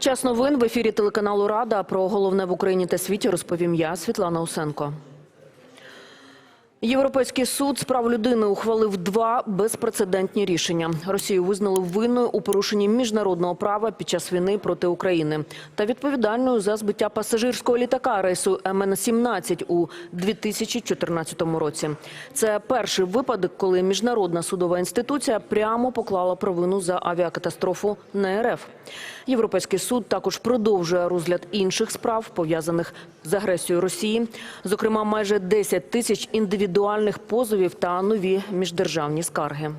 Час новин в ефірі телеканалу Рада про головне в Україні та світі розповім я, Світлана Усенко. Європейський суд з прав людини ухвалив два безпрецедентні рішення. Росію визнали винною у порушенні міжнародного права під час війни проти України та відповідальною за збиття пасажирського літака рейсу МН-17 у 2014 році. Це перший випадок, коли міжнародна судова інституція прямо поклала провину за авіакатастрофу на РФ. Європейський суд також продовжує розгляд інших справ, пов'язаних з агресією Росії, зокрема майже 10 тисяч індивідуальних позовів та нові міждержавні скарги.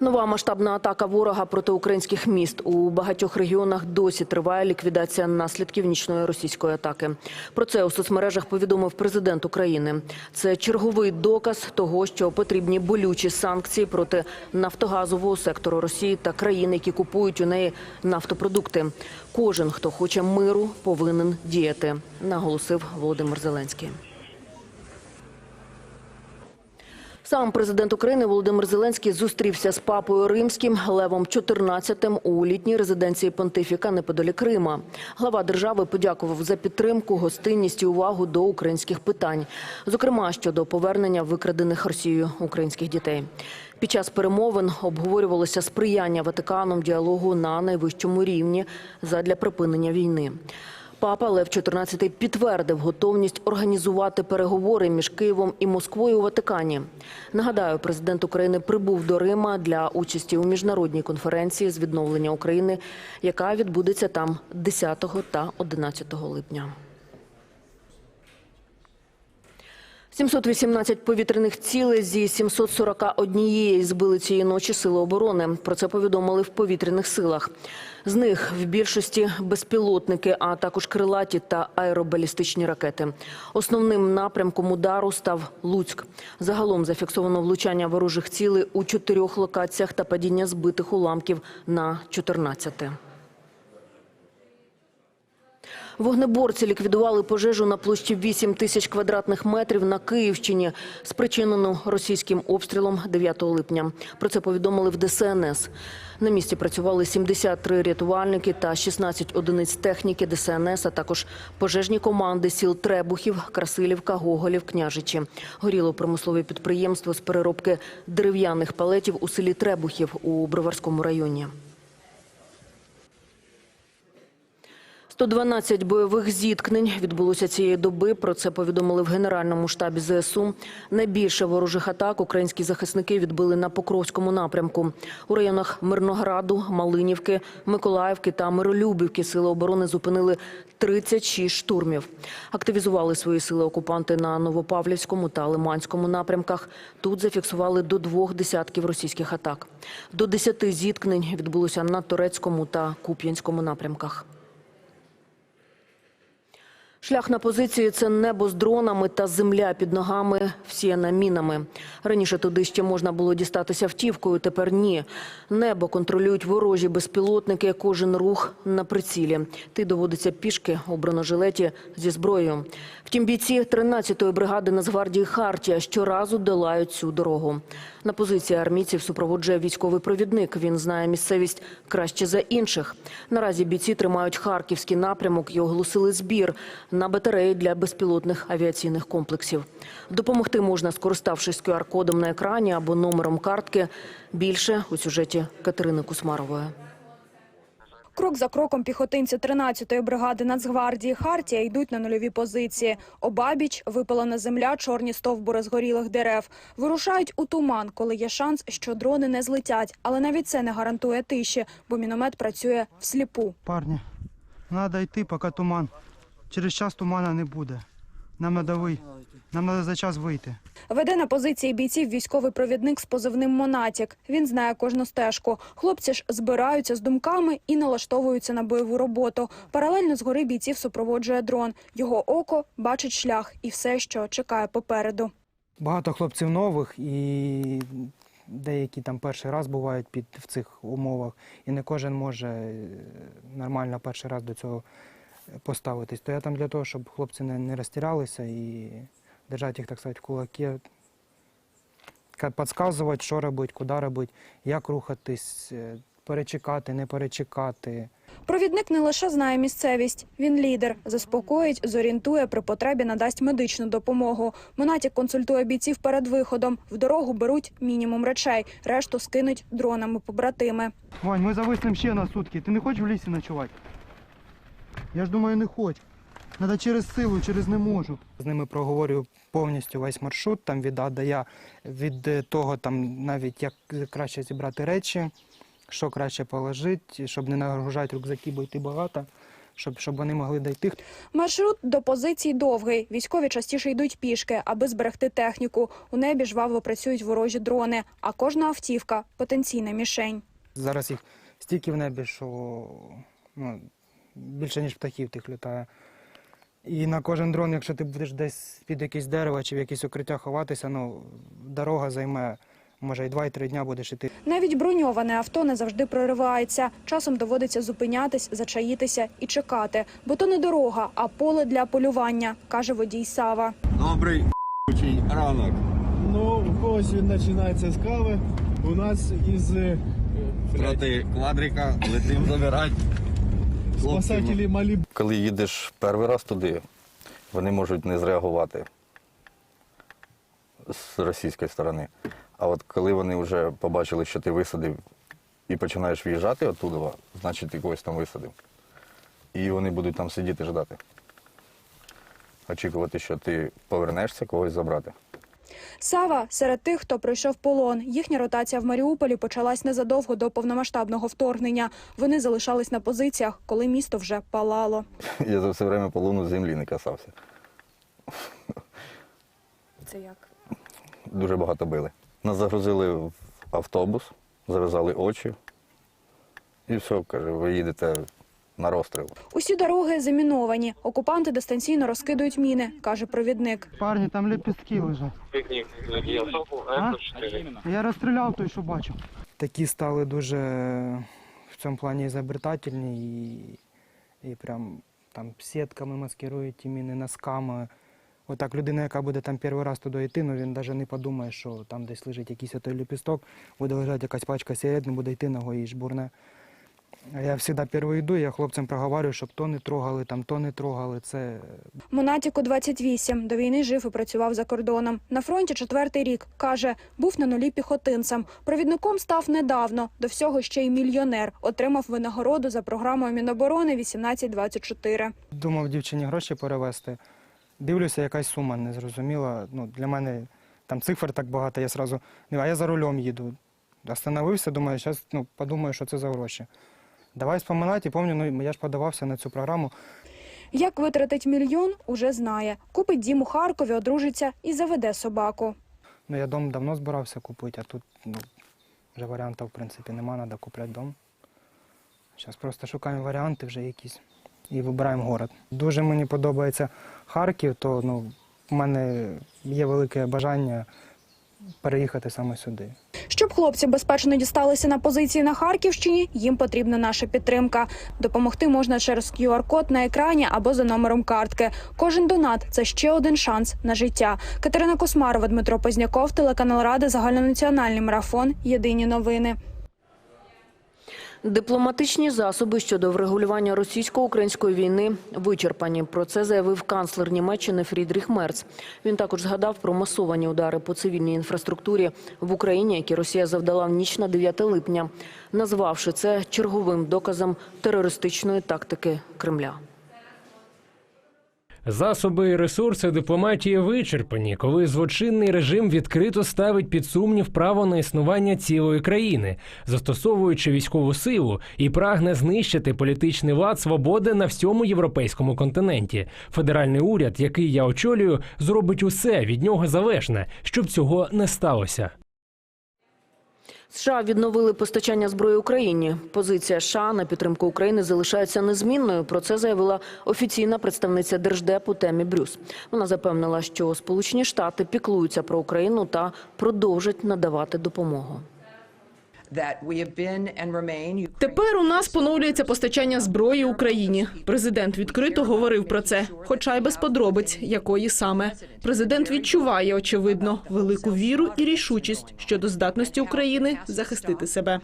Нова масштабна атака ворога проти українських міст у багатьох регіонах досі триває ліквідація наслідків нічної російської атаки. Про це у соцмережах повідомив президент України. Це черговий доказ того, що потрібні болючі санкції проти нафтогазового сектору Росії та країн, які купують у неї нафтопродукти. Кожен, хто хоче миру, повинен діяти, наголосив Володимир Зеленський. Сам президент України Володимир Зеленський зустрівся з папою римським Левом XIV у літній резиденції понтифіка неподалік Рима. Глава держави подякував за підтримку, гостинність і увагу до українських питань, зокрема щодо повернення викрадених Росією українських дітей. Під час перемовин обговорювалося сприяння Ватиканом діалогу на найвищому рівні задля припинення війни. Папа Лев XIV підтвердив готовність організувати переговори між Києвом і Москвою у Ватикані. Нагадаю, президент України прибув до Рима для участі у міжнародній конференції з відновлення України, яка відбудеться там 10 та 11 липня. 718 повітряних цілей зі 741 збили цієї ночі сили оборони. Про це повідомили в повітряних силах. З них в більшості безпілотники, а також крилаті та аеробалістичні ракети. Основним напрямком удару став Луцьк. Загалом зафіксовано влучання ворожих цілей у чотирьох локаціях та падіння збитих уламків на 14. Вогнеборці ліквідували пожежу на площі 8 тисяч квадратних метрів на Київщині, спричинену російським обстрілом 9 липня. Про це повідомили в ДСНС. На місці працювали 73 рятувальники та 16 одиниць техніки ДСНС, а також пожежні команди сіл Требухів, Красилівка, Гоголів, Княжичі. Горіло промислове підприємство з переробки дерев'яних палетів у селі Требухів у Броварському районі. 112 бойових зіткнень відбулося цієї доби. Про це повідомили в Генеральному штабі ЗСУ. Найбільше ворожих атак українські захисники відбили на Покровському напрямку. У районах Мирнограду, Малинівки, Миколаївки та Миролюбівки сили оборони зупинили 36 штурмів. Активізували свої сили окупанти на Новопавлівському та Лиманському напрямках. Тут зафіксували до двох десятків російських атак. До десяти зіткнень відбулося на Турецькому та Куп'янському напрямках. Шлях на позиції – це небо з дронами та земля під ногами, всіяна мінами. Раніше туди ще можна було дістатися втівкою, тепер ні. Небо контролюють ворожі безпілотники, кожен рух на прицілі. Ти доводиться пішки у бронежилеті зі зброєю. Втім, бійці 13-ї бригади Нацгвардії «Хартія» щоразу долають цю дорогу. На позиції армійців супроводжує військовий провідник. Він знає місцевість краще за інших. Наразі бійці тримають харківський напрямок і оголосили збір на батареї для безпілотних авіаційних комплексів. Допомогти можна, скориставшись QR-кодом на екрані або номером картки. Більше у сюжеті Катерини Кусмарової. Крок за кроком піхотинці 13-ї бригади Нацгвардії Хартія йдуть на нульові позиції. Обабіч випалена земля, чорні стовбури згорілих дерев. Вирушають у туман, коли є шанс, що дрони не злетять. Але навіть це не гарантує тиші, бо міномет працює всліпу. Парні, треба йти, поки туман. Через час тумана не буде. Нам треба. Нам треба за час вийти. Веде на позиції бійців військовий провідник з позивним Монатік. Він знає кожну стежку. Хлопці ж збираються з думками і налаштовуються на бойову роботу. Паралельно згори бійців супроводжує дрон. Його око бачить шлях і все, що чекає попереду. Багато хлопців нових і деякі там перший раз бувають під в цих умовах, і не кожен може е, нормально перший раз до цього поставитись. То я там для того, щоб хлопці не, не розтірялися і держати їх, так сказати, в кулаки, ка- підказувати, що робити, куди робити, як рухатись, е, перечекати, не перечекати. Провідник не лише знає місцевість, він лідер, заспокоїть, зорієнтує, при потребі надасть медичну допомогу. Монатік консультує бійців перед виходом. В дорогу беруть мінімум речей, решту скинуть дронами побратими. Вань, ми зависнемо ще на сутки. Ти не хочеш в лісі ночувати? Я ж думаю, не хоч. Треба через силу, через не можу. З ними проговорюю повністю весь маршрут, там від А до Я, від е, того, там навіть як краще зібрати речі, що краще положити, щоб не нагружати рюкзаки, бо йти багато, щоб, щоб вони могли дойти. Маршрут до позицій довгий. Військові частіше йдуть пішки, аби зберегти техніку. У небі жваво працюють ворожі дрони, а кожна автівка потенційна мішень. Зараз їх стільки в небі, що ну, більше, ніж птахів тих літає. І на кожен дрон, якщо ти будеш десь під якесь дерево чи в якесь укриття ховатися, ну, дорога займе, може, і 2-3 дня будеш іти. Навіть броньоване авто не завжди проривається. Часом доводиться зупинятись, зачаїтися і чекати, бо то не дорога, а поле для полювання, каже водій Сава. Добрий ***ий ранок. Ну, у когось він починається з кави. У нас із е, Проти квадрика летим забирати. Спасателі малі Коли їдеш перший раз туди, вони можуть не зреагувати з російської сторони. А от коли вони вже побачили, що ти висадив і починаєш в'їжджати оттуда, значить ти когось там висадив. І вони будуть там сидіти ждати. Очікувати, що ти повернешся, когось забрати. Сава серед тих, хто пройшов полон. Їхня ротація в Маріуполі почалась незадовго до повномасштабного вторгнення. Вони залишались на позиціях, коли місто вже палало. Я за все время полону землі не касався. Це як? Дуже багато били. Нас загрузили в автобус, зав'язали очі. І все, каже, ви їдете на розстріл. Усі дороги заміновані. Окупанти дистанційно розкидують міни, каже провідник. Парні, там лепістки лежать. Я особу А? М4. Я розстріляв той, що бачив. Такі стали дуже в цьому плані ізобретательні і, і прям там сітками маскирують ті міни, носками. Отак людина, яка буде там перший раз туди йти, ну він навіть не подумає, що там десь лежить якийсь отой ліпісток, буде лежати якась пачка сигарет, не буде йти ногою і жбурне. Я завжди перший йду, я хлопцям проговорюю, щоб то не трогали, там то не трогали. Це Монатіку 28. До війни жив і працював за кордоном. На фронті четвертий рік. Каже, був на нулі піхотинцем. Провідником став недавно. До всього ще й мільйонер. Отримав винагороду за програмою Міноборони 1824. думав дівчині гроші перевезти. Дивлюся, якась сума незрозуміла. Ну, для мене там цифр так багато, я сразу, а я за рулем їду. Остановився, думаю, зараз ну, подумаю, що це за гроші. Давай споминати, і пам'ятаю, ну, я ж подавався на цю програму. Як витратить мільйон, уже знає. Купить дім у Харкові, одружиться і заведе собаку. Ну, я дом давно збирався купити, а тут ну, вже варіантів, в принципі, нема, треба купляти дом. Зараз просто шукаємо варіанти вже якісь і вибираємо город. Дуже мені подобається Харків, то ну, в мене є велике бажання переїхати саме сюди. Щоб хлопці безпечно дісталися на позиції на Харківщині, їм потрібна наша підтримка. Допомогти можна через QR-код на екрані або за номером картки. Кожен донат це ще один шанс на життя. Катерина Космарова, Дмитро Позняков, телеканал Ради, загальнонаціональний марафон. Єдині новини. Дипломатичні засоби щодо врегулювання російсько-української війни вичерпані. Про це заявив канцлер Німеччини Фрідріх Мерц. Він також згадав про масовані удари по цивільній інфраструктурі в Україні, які Росія завдала в ніч на 9 липня, назвавши це черговим доказом терористичної тактики Кремля. Засоби і ресурси дипломатії вичерпані, коли злочинний режим відкрито ставить під сумнів право на існування цілої країни, застосовуючи військову силу і прагне знищити політичний лад свободи на всьому європейському континенті. Федеральний уряд, який я очолюю, зробить усе від нього залежне, щоб цього не сталося. США відновили постачання зброї Україні. Позиція США на підтримку України залишається незмінною. Про це заявила офіційна представниця держдепу Темі Брюс. Вона запевнила, що Сполучені Штати піклуються про Україну та продовжать надавати допомогу. Тепер у нас поновлюється постачання зброї Україні. Президент відкрито говорив про це, хоча й без подробиць, якої саме. Президент відчуває очевидно велику віру і рішучість щодо здатності України захистити себе.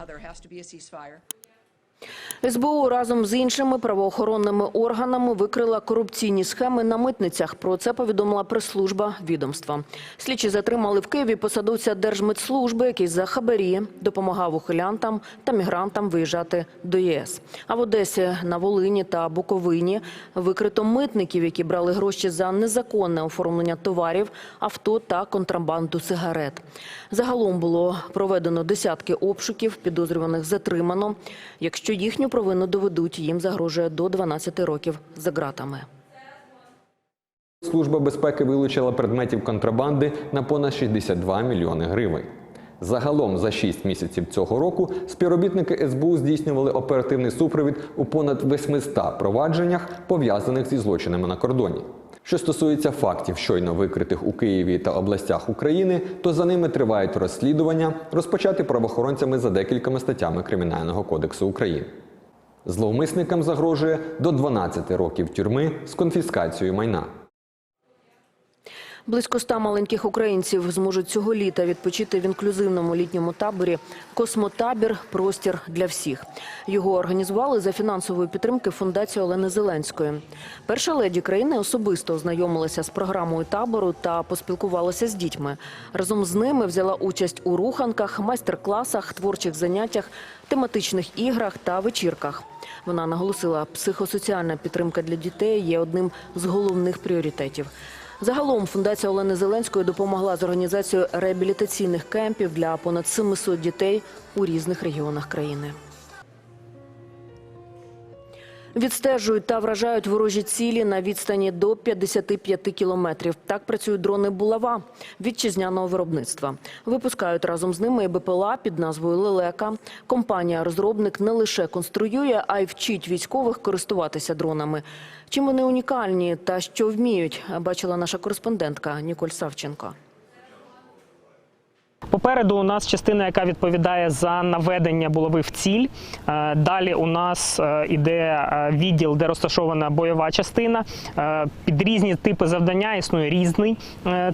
СБУ разом з іншими правоохоронними органами викрила корупційні схеми на митницях. Про це повідомила прес-служба відомства. Слідчі затримали в Києві посадовця Держмитслужби, який за хабарі допомагав ухилянтам та мігрантам виїжджати до ЄС. А в Одесі, на Волині та Буковині викрито митників, які брали гроші за незаконне оформлення товарів, авто та контрабанду сигарет. Загалом було проведено десятки обшуків, підозрюваних затримано. Якщо їхню провину доведуть, їм загрожує до 12 років за ґратами. Служба безпеки вилучила предметів контрабанди на понад 62 мільйони гривень. Загалом за 6 місяців цього року співробітники СБУ здійснювали оперативний супровід у понад 800 провадженнях, пов'язаних зі злочинами на кордоні. Що стосується фактів, щойно викритих у Києві та областях України, то за ними тривають розслідування, розпочаті правоохоронцями за декількома статтями Кримінального кодексу України. Зловмисникам загрожує до 12 років тюрми з конфіскацією майна. Близько ста маленьких українців зможуть цього літа відпочити в інклюзивному літньому таборі «Космотабір. Простір для всіх». Його організували за фінансової підтримки Фундації Олени Зеленської. Перша леді країни особисто ознайомилася з програмою табору та поспілкувалася з дітьми. Разом з ними взяла участь у руханках, майстер-класах, творчих заняттях, тематичних іграх та вечірках. Вона наголосила, психосоціальна підтримка для дітей є одним з головних пріоритетів. Загалом фундація Олени Зеленської допомогла з організацією реабілітаційних кемпів для понад 700 дітей у різних регіонах країни. Відстежують та вражають ворожі цілі на відстані до 55 кілометрів. Так працюють дрони «Булава» вітчизняного виробництва. Випускають разом з ними і БПЛА під назвою «Лелека». Компанія-розробник не лише конструює, а й вчить військових користуватися дронами. Чим вони унікальні та що вміють, бачила наша кореспондентка Ніколь Савченко. Попереду у нас частина, яка відповідає за наведення булави в ціль. Е, Далі у нас е, іде е, відділ, де розташована бойова частина. Під різні типи завдання існує різний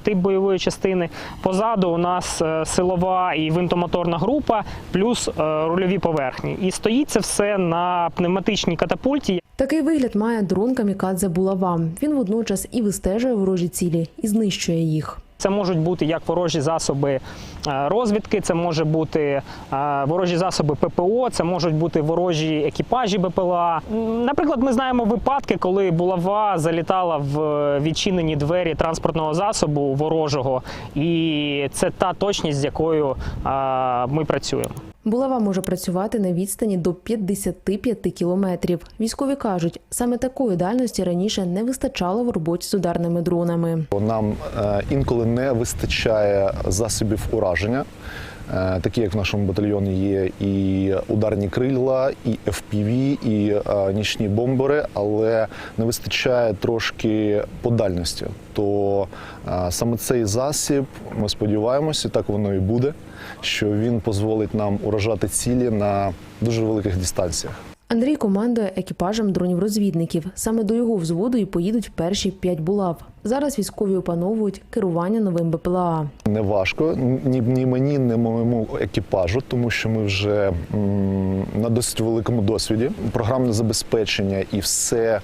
тип бойової частини. Позаду у нас силова і винтомоторна група, плюс рульові поверхні. І стоїть це все на пневматичній катапульті, Такий вигляд має дрон камікадзе булава. Він водночас і вистежує ворожі цілі, і знищує їх. Це можуть бути як ворожі засоби е, розвідки, це може бути е, ворожі засоби ППО, це можуть бути ворожі екіпажі БПЛА. Наприклад, ми знаємо випадки, коли булава залітала в е, відчинені двері транспортного засобу ворожого, і це та точність, з якою ми працюємо. Булава може працювати на відстані до 55 кілометрів. Військові кажуть, саме такої дальності раніше не вистачало в роботі з ударними дронами. Нам е, інколи не вистачає засобів ураження. Е, Такі, як в нашому батальйоні є і ударні крила, і FPV, і е, нічні бомбери, але не вистачає трошки по дальності. То саме цей засіб, ми сподіваємося, так воно і буде, що він дозволить нам уражати цілі на дуже великих дистанціях. Андрій командує екіпажем дронів-розвідників. Саме до його взводу і поїдуть перші п'ять булав. Зараз військові опановують керування новим БПЛА. Не важко ні, ні мені, ні моєму екіпажу, тому що ми вже м, на досить великому досвіді. Програмне забезпечення і все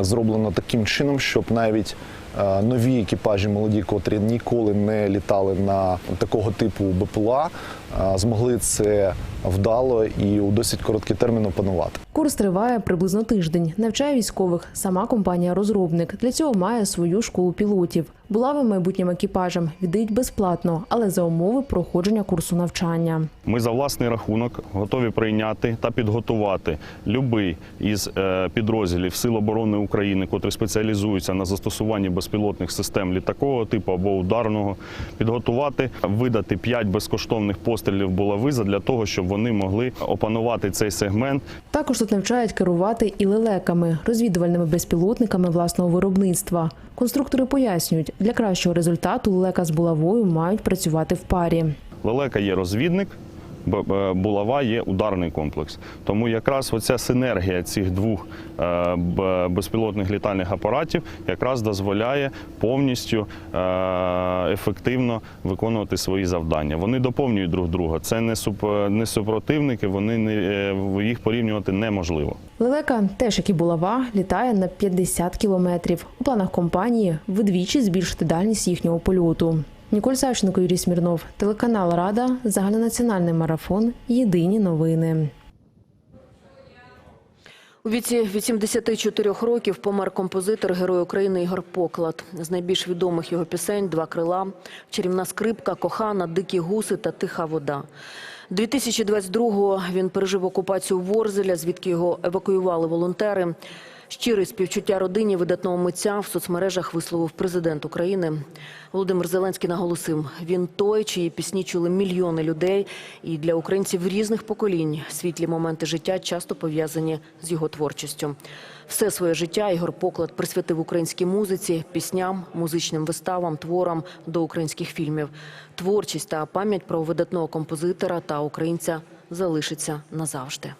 зроблено таким чином, щоб навіть нові екіпажі, молоді, котрі ніколи не літали на такого типу БПЛА, е, змогли це вдало і у досить короткий термін опанувати. Курс триває приблизно тиждень. Навчає військових сама компанія-розробник. Для цього має свою школу пілотів. Булави майбутнім екіпажам віддають безплатно, але за умови проходження курсу навчання. Ми за власний рахунок готові прийняти та підготувати любий із е, підрозділів Сил оборони України, котрі спеціалізуються на застосуванні безпілотних систем літакового типу або ударного, підготувати, видати 5 безкоштовних пострілів булави для того, щоб вони могли опанувати цей сегмент Також тут навчають керувати і лелеками, розвідувальними безпілотниками власного виробництва. Конструктори пояснюють, для кращого результату лелека з булавою мають працювати в парі. Лелека є розвідник, булава є ударний комплекс. Тому якраз оця синергія цих двох е, безпілотних літальних апаратів якраз дозволяє повністю е, ефективно виконувати свої завдання. Вони доповнюють друг друга. Це не суп- супротивники, вони не е, їх порівнювати неможливо. Лелека, теж як і булава, літає на 50 кілометрів. У планах компанії вдвічі збільшити дальність їхнього польоту. Ніколь Савченко, Юрій Смірнов, телеканал Рада, загальнонаціональний марафон. Єдині новини. У віці 84 років помер композитор Герой України Ігор Поклад. З найбільш відомих його пісень «Два крила», «Чарівна скрипка», «Кохана», «Дикі гуси» та «Тиха вода». 2022-го він пережив окупацію Ворзеля, звідки його евакуювали волонтери. Щирий співчуття родині видатного митця в соцмережах висловив президент України. Володимир Зеленський наголосив, він той, чиї пісні чули мільйони людей. І для українців різних поколінь світлі моменти життя часто пов'язані з його творчістю. Все своє життя Ігор Поклад присвятив українській музиці, пісням, музичним виставам, творам до українських фільмів. Творчість та пам'ять про видатного композитора та українця залишиться назавжди.